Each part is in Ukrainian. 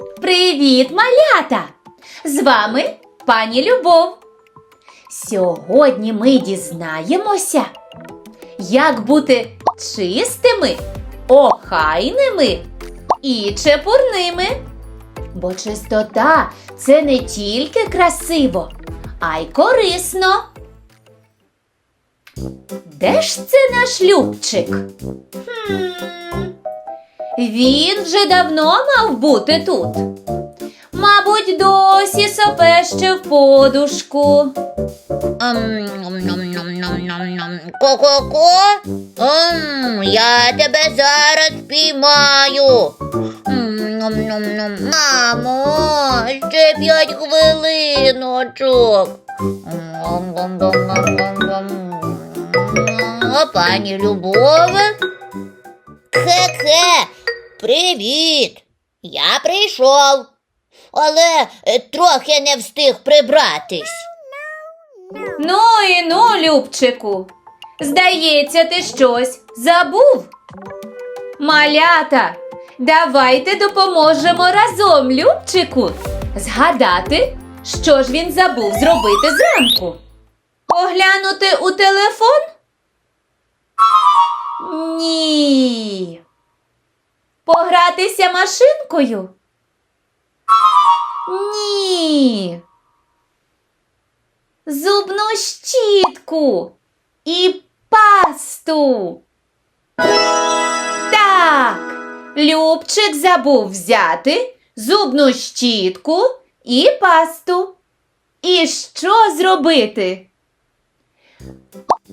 Привіт, малята! З вами пані Любов. Сьогодні ми дізнаємося, як бути чистими, охайними і чепурними. Бо чистота це не тільки красиво, а й корисно. Де ж це наш Любчик? Хм, він вже давно мав бути тут. Мабуть, досі сопе ще в подушку. Ко-ко-ко? Я тебе зараз піймаю. Мамо, ще п'ять хвилиночок. Пані Любове? Хе-хе, привіт. Я прийшов, але е, трохи не встиг прибратись. Ну і ну, Любчику. Здається, ти щось забув. Малята, давайте допоможемо разом Любчику згадати, що ж він забув зробити зранку. Поглянути у телефон? Ні. Погратися машинкою? Ні. Зубну щітку і пасту. Так, Любчик забув взяти зубну щітку і пасту. І що зробити?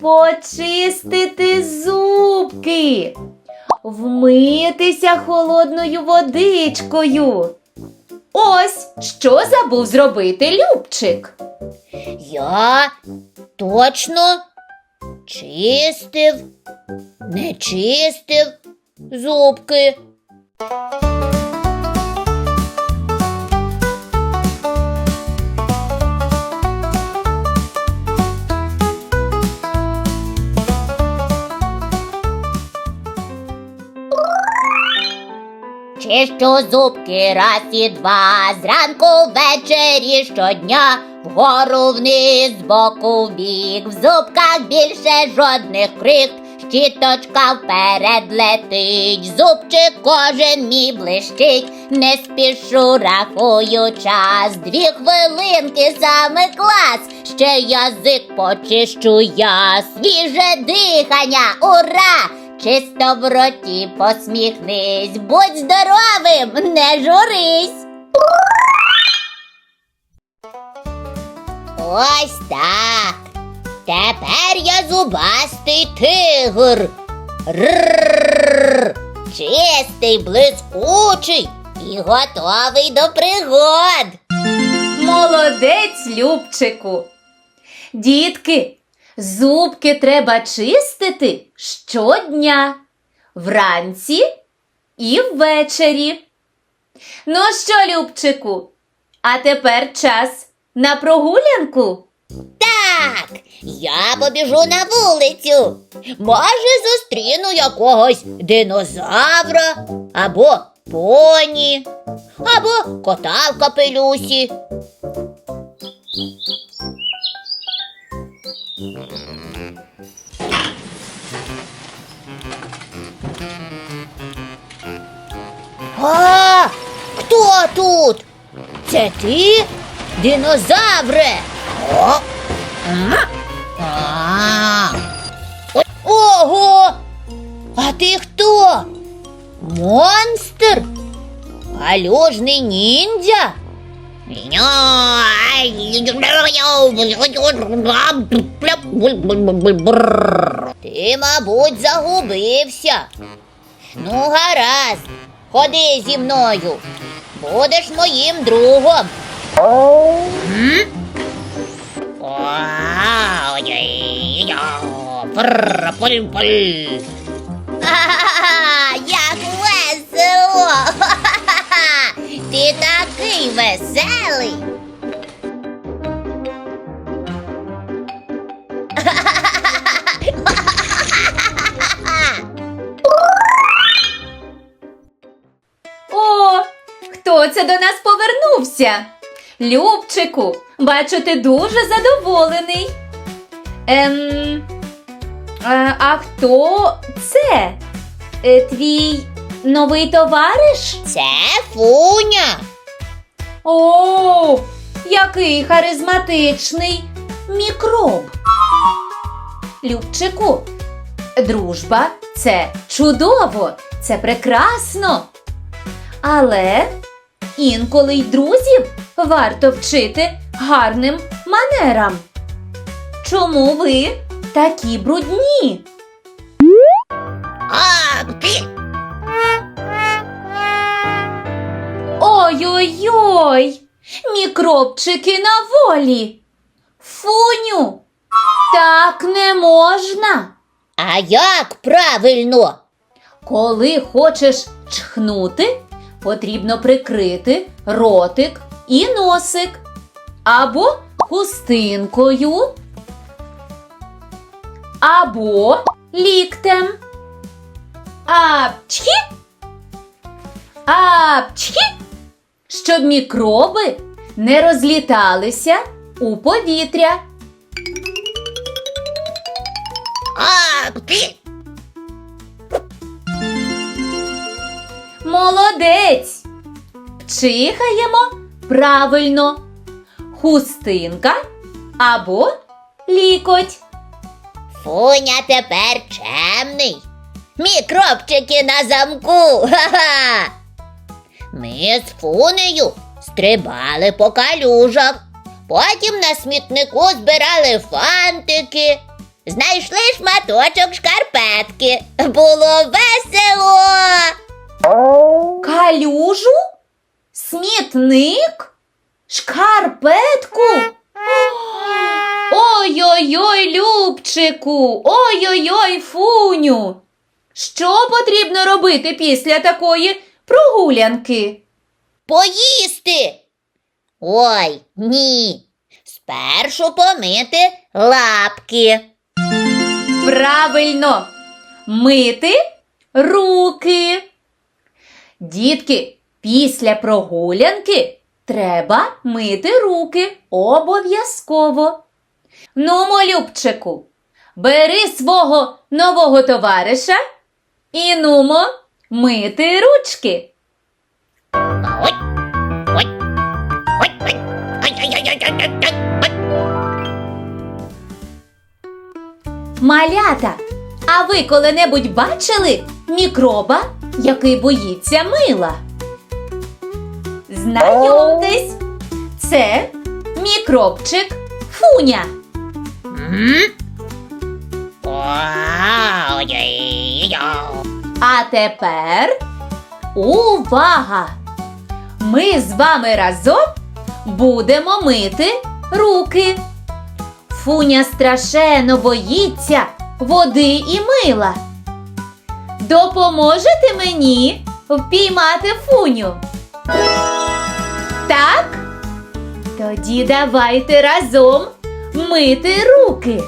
Почистити зубки, вмитися холодною водичкою. Ось що забув зробити Любчик. Я точно чистив, не чистив зубки. Чищу зубки раз і два, зранку ввечері щодня, вгору вниз, збоку в в зубках більше жодних крихт, щіточка вперед летить, зубчик кожен мій блищить, не спішу рахую час, дві хвилинки саме клас, ще язик почищу я, свіже дихання, ура! Чисто в роті посміхнись, будь здоровим, не журись. Ось так. Тепер я зубастий тигр. Рррррр. Чистий, блискучий і готовий до пригод. Молодець, Любчику. Дітки, зубки треба чистити щодня, вранці і ввечері. Ну що, Любчику, а тепер час на прогулянку. Так, я побіжу на вулицю. Може, зустріну якогось динозавра, або поні, або кота в капелюсі. А, хто тут? Це ти, динозавре? О? А. Ого! А ти хто? Монстр? Галюжний ніндзя? Ти, мабуть, загубився. Ну, гаразд, ходи зі мною. Будеш моїм другом. Як весело! Ти такий веселий. О, хто це до нас повернувся? Любчику, бачу, ти дуже задоволений. Ем, е, а хто це? Е, твій новий товариш? Це фуня. О, який харизматичний мікроб. Любчику, дружба це чудово, це прекрасно. Але інколи й друзів варто вчити гарним манерам. Чому ви такі брудні? А, Ой-ой-ой! Мікробчики на волі. Фуню! Так не можна. А як правильно? Коли хочеш чхнути, потрібно прикрити ротик і носик або хустинкою, або ліктем. Апчхі! Апчхі! Щоб мікроби не розліталися у повітря. Молодець! Пчихаємо правильно. Хустинка або лікоть. Фуня тепер чемний. Мікробчики на замку. Ха-ха. Ми з фунею стрибали по калюжах. Потім на смітнику збирали фантики. Знайшли шматочок шкарпетки. Було весело. Калюжу? Смітник? Шкарпетку? Ой-ой-ой, Любчику! Ой-ой-ой, Фуню! Що потрібно робити після такої прогулянки? Поїсти. Ой, ні. Спершу помити лапки. Правильно! Мити руки. Дітки, після прогулянки треба мити руки обов'язково. Ну, Любчику, бери свого нового товариша і нумо мити ручки. Малята. А ви коли-небудь бачили мікроба, який боїться мила? Знайомтесь, це мікробчик фуня. Mm -hmm. А тепер увага! Ми з вами разом будемо мити руки. Фуня страшенно боїться води і мила. Допоможете мені впіймати фуню? Так? Тоді давайте разом мити руки.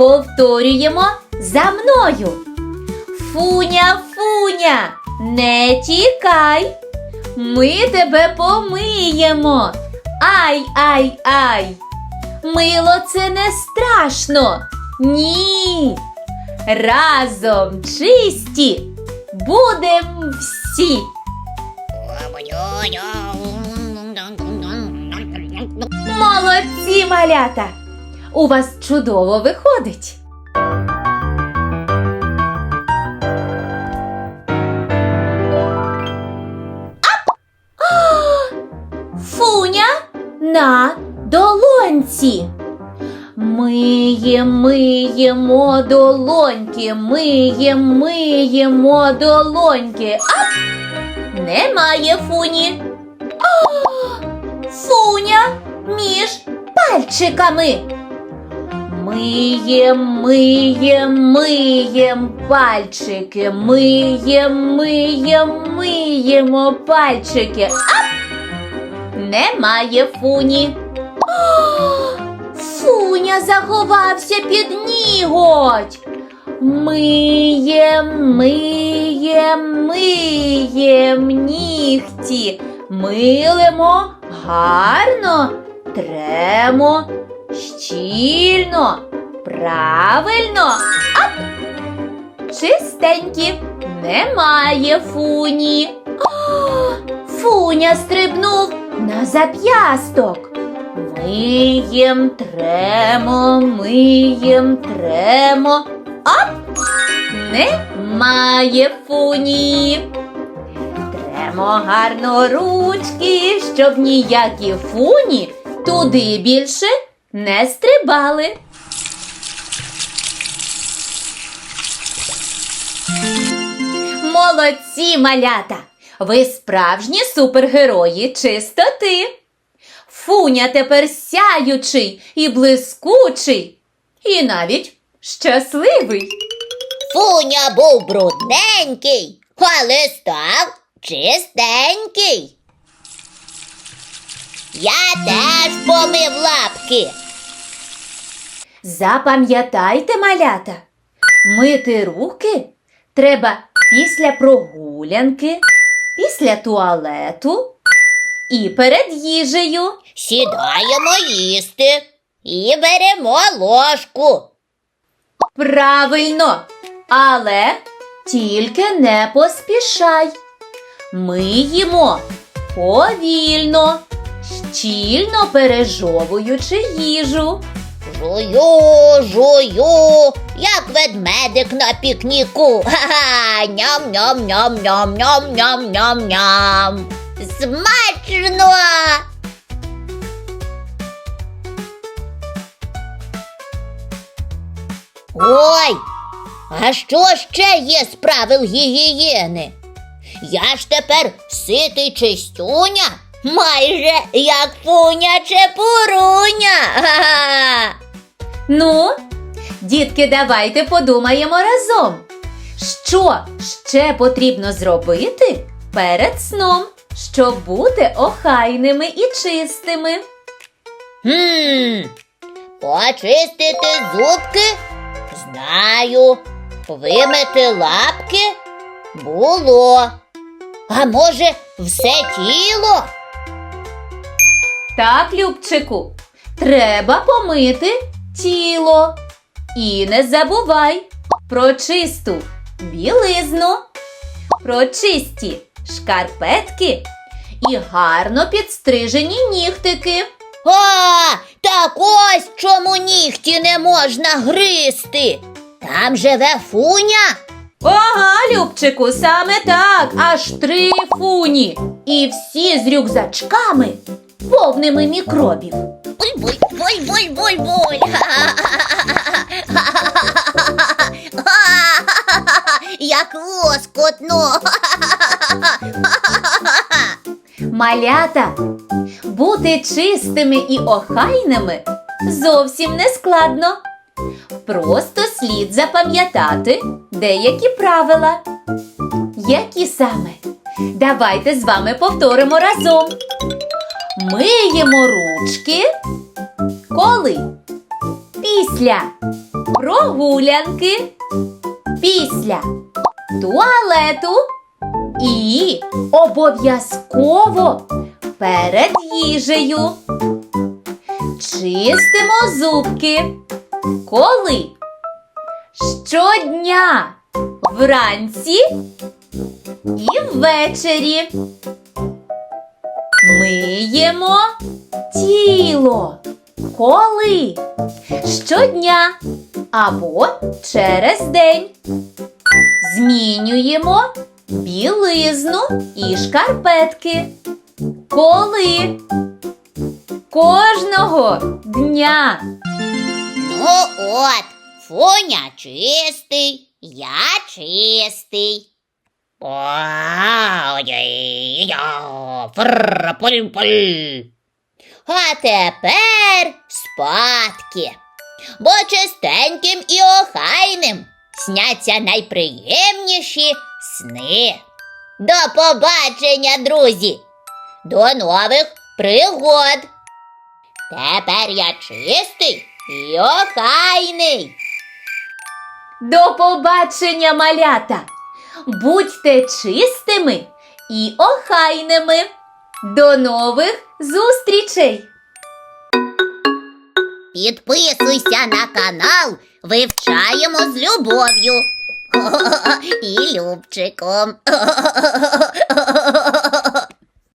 Повторюємо за мною. Фуня, фуня, не тікай. Ми тебе помиємо. Ай, ай, ай. Мило це не страшно. Ні. Разом чисті будем всі. Молодці, малята! У вас чудово виходить. Ап! Фуня на долонці. Миєм, миємо долоньки, миєм, миємо долоньки. Ап! Немає фуні. А! Фуня між пальчиками. Миєм, миєм, миєм пальчики, миєм, миєм, миємо пальчики. Ап! Немає фуні. О. Фуня заховався під ніготь. Миєм, миєм, миєм нігті. Милимо гарно, тремо щільно, правильно. Ап! Чистенькі, немає фуні. О, фуня стрибнув на зап'ясток. Миєм, тремо, миєм, тремо. Ап! Немає фуні. Тремо гарно ручки, щоб ніякі фуні туди більше не стрибали. Молодці, малята! Ви справжні супергерої чистоти. Фуня тепер сяючий і блискучий, і навіть щасливий. Фуня був брудненький, але став чистенький. Я теж помив лапки. Запам'ятайте, малята, мити руки треба після прогулянки, після туалету і перед їжею. Сідаємо їсти і беремо ложку. Правильно, але тільки не поспішай. Ми їмо повільно, щільно пережовуючи їжу. Жую, жую, як ведмедик на пікніку. Ха-ха, ням-ням-ням-ням-ням-ням-ням. Смачно! Ой, а що ще є з правил гігієни? Я ж тепер ситий чистюня, майже як пуня чепуруня. Ха-ха. Ну, дітки, давайте подумаємо разом. Що ще потрібно зробити перед сном, щоб бути охайними і чистими? Хм, почистити зубки? Знаю. Вимити лапки? Було. А може, все тіло? Так, Любчику, треба помити тіло. І не забувай про чисту білизну, про чисті шкарпетки і гарно підстрижені нігтики. А, так ось чому нігті не можна гризти. Там живе фуня. Ага, Любчику, саме так, аж три фуні. І всі з рюкзачками, повними мікробів. Буль-буль, буль-буль-буль-буль. Як лоскотно. Малята, бути чистими і охайними зовсім не складно. Просто слід запам'ятати деякі правила. Які саме? Давайте з вами повторимо разом. Миємо ручки. Коли? Після прогулянки, після туалету і обов'язково перед їжею. Чистимо зубки. Коли? Щодня. Вранці і ввечері. Миємо тіло. Коли? Щодня або через день. Змінюємо білизну і шкарпетки. Коли? Кожного дня. Ну от, фуня чистий, я чистий. А тепер спадки. Бо чистеньким і охайним сняться найприємніші сни. До побачення, друзі! До нових пригод! Тепер я чистий і охайний. До побачення, малята! Будьте чистими і охайними. До нових зустрічей! Підписуйся на канал, вивчаємо з любов'ю. І Любчиком.